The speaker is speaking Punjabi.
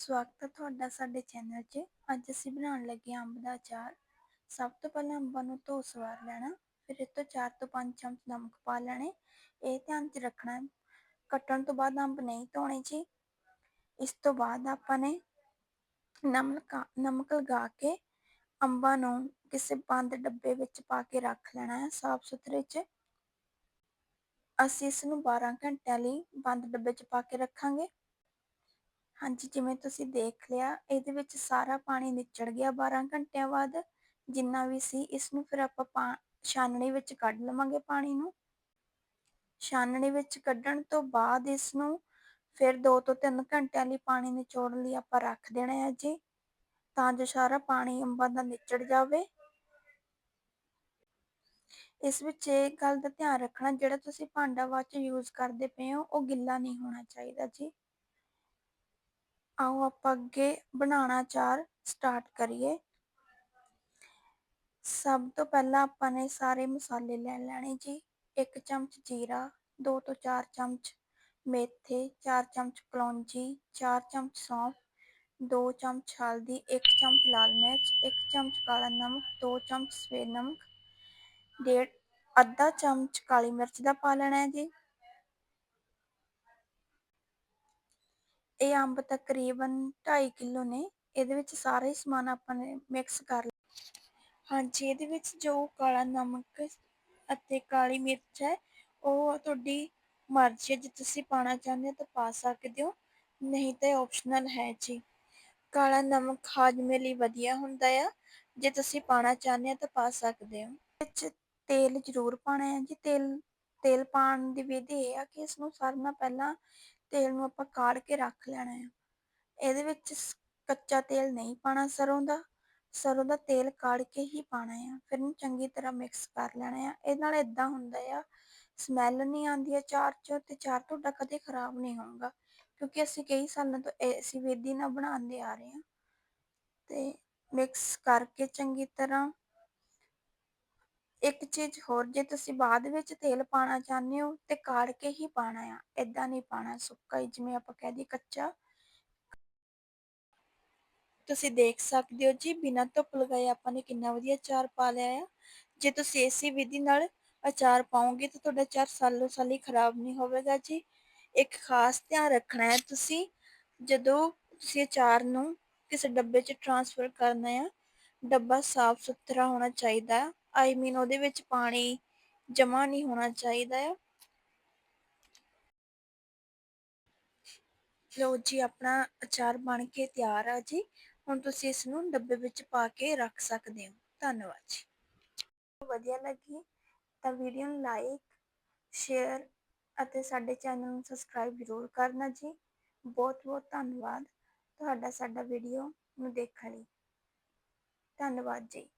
ਸਵਾਗਤ ਹੈ ਤੁਹਾਡਾ ਸਾਡੇ ਚੈਨਲ 'ਚ। ਅੱਜ ਅਸੀਂ ਬਣਾਉਣ ਲੱਗੇ ਹਾਂ ਅੰਬ ਦਾ ਅਚਾਰ। ਸਭ ਤੋਂ ਪਹਿਲਾਂ ਅੰਬਾਂ ਨੂੰ ਧੋ ਸਵਾਰ ਲੈਣਾ। ਫਿਰ ਇਸ ਤੋਂ 4 ਤੋਂ 5 ਚਮਚ ਨਮਕ ਪਾ ਲੈਣੇ। ਇਹ ਧਿਆਨ 'ਚ ਰੱਖਣਾ ਹੈ, ਕੱਟਣ ਤੋਂ ਬਾਅਦ ਅੰਬ ਨਹੀਂ ਧੋਣੇ ਜੀ। ਇਸ ਤੋਂ ਬਾਅਦ ਆਪਾਂ ਨੇ ਨਮਕ ਨਮਕ ਲਗਾ ਕੇ ਅੰਬਾਂ ਨੂੰ ਕਿਸੇ ਬੰਦ ਡੱਬੇ ਵਿੱਚ ਪਾ ਕੇ ਰੱਖ ਲੈਣਾ ਹੈ ਸਾਫ਼ ਸੁਥਰੇ 'ਚ। ਅਸੀਂ ਇਸ ਨੂੰ 12 ਘੰਟਿਆਂ ਲਈ ਬੰਦ ਡੱਬੇ 'ਚ ਪਾ ਕੇ ਰੱਖਾਂਗੇ। ਹਾਂਜੀ, ਜਿਵੇਂ ਤੁਸੀਂ ਦੇਖ ਲਿਆ, ਇਹਦੇ ਵਿੱਚ ਸਾਰਾ ਪਾਣੀ ਨਿਚੜ ਗਿਆ 12 ਘੰਟਿਆਂ ਬਾਅਦ, ਜਿੰਨਾ ਵੀ ਸੀ ਇਸ ਨੂੰ ਫਿਰ ਆਪਾਂ ਪਾ, ਛਾਨਣੀ ਵਿੱਚ ਕੱਢ ਲਵਾਂਗੇ ਪਾਣੀ ਨੂੰ। ਛਾਨਣੀ ਵਿੱਚ ਕੱਢਣ ਤੋਂ ਬਾਅਦ ਇਸ ਨੂੰ ਫਿਰ 2 ਤੋਂ 3 ਘੰਟਿਆਂ ਲਈ ਪਾਣੀ ਨਿਚੋੜਨ ਲਈ ਆਪਾਂ ਰੱਖ ਦੇਣਾ ਹੈ ਜੀ, ਤਾਂ ਜੋ ਸਾਰਾ ਪਾਣੀ ਅੰਬਾਂ ਦਾ ਨਿਚੜ ਜਾਵੇ। ਇਸ ਵਿੱਚ ਇਹ ਗੱਲ ਦਾ ਧਿਆਨ ਰੱਖਣਾ, ਜਿਹੜਾ ਤੁਸੀਂ ਭਾਂਡਾ ਬਾਅਦ ਚ ਯੂਜ਼ ਕਰਦੇ ਪਏ ਹੋ, ਉਹ ਗਿੱਲਾ ਨਹੀਂ ਹੋਣਾ ਚਾਹੀਦਾ ਜੀ। ਆਓ ਆਪਾਂ ਅੱਗੇ ਬਣਾਉਣਾ ਚਾਰ ਸਟਾਰਟ ਕਰੀਏ। ਸਭ ਤੋਂ ਪਹਿਲਾਂ ਆਪਾਂ ਨੇ ਸਾਰੇ ਮਸਾਲੇ ਲੈ ਲੈਣੇ ਜੀ। 1 ਚਮਚ ਜੀਰਾ 2 ਤੋਂ 4 ਚਮਚ ਮੇਥੇ 4 ਚਮਚ ਕਲੌਂਜੀ 4 ਚਮਚ ਸੌਂਫ 2 ਚਮਚ ਹਲਦੀ 1 ਚਮਚ ਲਾਲ ਮਿਰਚ 1 ਚਮਚ ਕਾਲਾ ਨਮਕ 2 ਚਮਚ ਸਵੇਦ ਨਮਕ, ਡੇਢ, ਅੱਧਾ ਚਮਚ ਕਾਲੀ ਮਿਰਚ ਦਾ ਪਾ ਲੈਣਾ ਹੈ ਜੀ। ਇਹ ਅੰਬ ਤਕਰੀਬਨ 2.5 ਕਿਲੋ ਨੇ, ਇਹਦੇ ਵਿੱਚ ਸਾਰਾ ਹੀ ਸਮਾਨ ਆਪਾਂ ਨੇ ਮਿਕਸ ਕਰ ਹਾਂਜੀ, ਇਹਦੇ ਵਿੱਚ ਜੋ ਕਾਲਾ ਨਮਕ ਅਤੇ ਕਾਲੀ ਮਿਰਚ ਹੈ, ਉਹ ਤੁਹਾਡੀ ਮਰਜ਼ੀ ਜੇ ਤੁਸੀਂ ਪਾਣਾ ਚਾਹੁੰਦੇ ਹੋ ਤਾਂ ਪਾ ਸਕਦੇ ਹੋ, ਨਹੀਂ ਤਾਂ ਆਪਸ਼ਨਲ ਹੈ ਜੀ। ਕਾਲਾ ਨਮਕ ਹਾਜ਼ਮੇ ਲਈ ਵਧੀਆ ਹੁੰਦਾ ਆ, ਜੇ ਤੁਸੀਂ ਪਾਣਾ ਚਾਹੁੰਦੇ ਹੋ ਤਾਂ ਪਾ ਸਕਦੇ ਹੋ। ਵਿੱਚ ਤੇਲ ਜ਼ਰੂਰ ਪਾਣਾ ਹੈ ਜੀ, ਤੇਲ ਤੇਲ ਪਾਣ ਦੀ ਵਿਧੀ ਇਹ ਆ ਕਿ ਇਸ ਨੂੰ ਸਾਰਿਆਂ ਨਾਲ ਪਹਿਲਾਂ ਤੇਲ ਨੂੰ ਆਪਾਂ ਕਾੜ ਕੇ ਰੱਖ ਲੈਣਾ ਹੈ ਇਹਦੇ ਵਿੱਚ ਕੱਚਾ ਤੇਲ ਨਹੀਂ ਪਾਣਾ ਸਰੋਂ ਦਾ। ਸਰੋਂ ਦਾ ਤੇਲ ਕਾੜ ਕੇ ਹੀ ਪਾਣਾ ਆ। ਫਿਰ ਇਹਨੂੰ ਚੰਗੀ ਤਰ੍ਹਾਂ ਮਿਕਸ ਕਰ ਲੈਣਾ ਆ। ਇਹ ਨਾਲ ਇਦਾਂ ਹੁੰਦਾ ਆ ਸਮੈਲ ਨਹੀਂ ਆਉਂਦੀ ਹੈ ਚਾਰ ਚ ਤੇ ਚਾਰ ਤੁਹਾਡਾ ਕਦੇ ਖਰਾਬ ਨਹੀਂ ਹੋਊਗਾ। ਕਿਉਂਕਿ ਅਸੀਂ ਕਈ ਸਾਲਾਂ ਤੋਂ ਇਸੇ ਵਿਧੀ ਨਾਲ ਬਣਾਉਂਦੇ ਆ ਰਹੇ ਹਾਂ ਤੇ ਮਿਕਸ ਕਰਕੇ ਚੰਗੀ ਤਰ੍ਹਾਂ ਇੱਕ ਚੀਜ਼ ਹੋਰ, ਜੇ ਤੁਸੀਂ ਬਾਅਦ ਵਿੱਚ ਤੇਲ ਪਾਣਾ ਚਾਹੁੰਦੇ ਹੋ ਤੇ ਕਾੜ ਕੇ ਹੀ ਪਾਣਾ ਆ ਇਦਾਂ ਨਹੀਂ ਪਾਣਾ ਸੁੱਕਾ ਹੀ, ਜਿਵੇਂ ਆਪਾਂ ਕਹਦੇ ਕੱਚਾ। ਤੁਸੀਂ ਦੇਖ ਸਕਦੇ ਹੋ ਜੀ, ਬਿਨਾਂ ਧੁੱਪ ਲਗਾਏ ਆਪਾਂ ਨੇ ਕਿੰਨਾ ਵਧੀਆ ਅਚਾਰ ਪਾ ਲਿਆ ਆ। ਜੇ ਤੁਸੀਂ ਇਸੇ ਵਿਧੀ ਨਾਲ ਅਚਾਰ ਪਾਓਗੇ ਤਾਂ ਤੁਹਾਡਾ ਅਚਾਰ ਸਾਲੋ ਸਾਲੀ ਖਰਾਬ ਨਹੀਂ ਹੋਵੇਗਾ ਜੀ। ਇੱਕ ਖਾਸ ਧਿਆਨ ਰੱਖਣਾ ਹੈ ਤੁਸੀਂ, ਜਦੋਂ ਤੁਸੀਂ ਅਚਾਰ ਨੂੰ ਕਿਸੇ ਡੱਬੇ 'ਚ ਟ੍ਰਾਂਸਫਰ ਕਰਨਾ ਆ, ਡੱਬਾ ਸਾਫ਼ ਸੁਥਰਾ ਹੋਣਾ ਚਾਹੀਦਾ। ਆਈ ਮੀਨ ਉਹਦੇ ਵਿੱਚ ਪਾਣੀ ਜਮਾ ਨਹੀਂ ਹੋਣਾ ਚਾਹੀਦਾ ਆ। ਲੋ ਜੀ, ਆਪਣਾ ਅਚਾਰ ਬਣ ਕੇ ਤਿਆਰ ਆ ਜੀ। ਹੁਣ ਤੁਸੀਂ ਇਸ ਨੂੰ ਡੱਬੇ ਵਿੱਚ ਪਾ ਕੇ ਰੱਖ ਸਕਦੇ ਹੋ। ਧੰਨਵਾਦ ਜੀ। ਵਧੀਆ ਲੱਗੀ ਤਾਂ ਵੀਡੀਓ ਨੂੰ ਲਾਈਕ ਸ਼ੇਅਰ ਅਤੇ ਸਾਡੇ ਚੈਨਲ ਨੂੰ ਸਬਸਕ੍ਰਾਈਬ ਜ਼ਰੂਰ ਕਰਨਾ ਜੀ। ਬਹੁਤ ਬਹੁਤ ਧੰਨਵਾਦ ਤੁਹਾਡਾ ਸਾਡਾ ਵੀਡੀਓ ਨੂੰ ਦੇਖਣ ਲਈ। ਧੰਨਵਾਦ ਜੀ।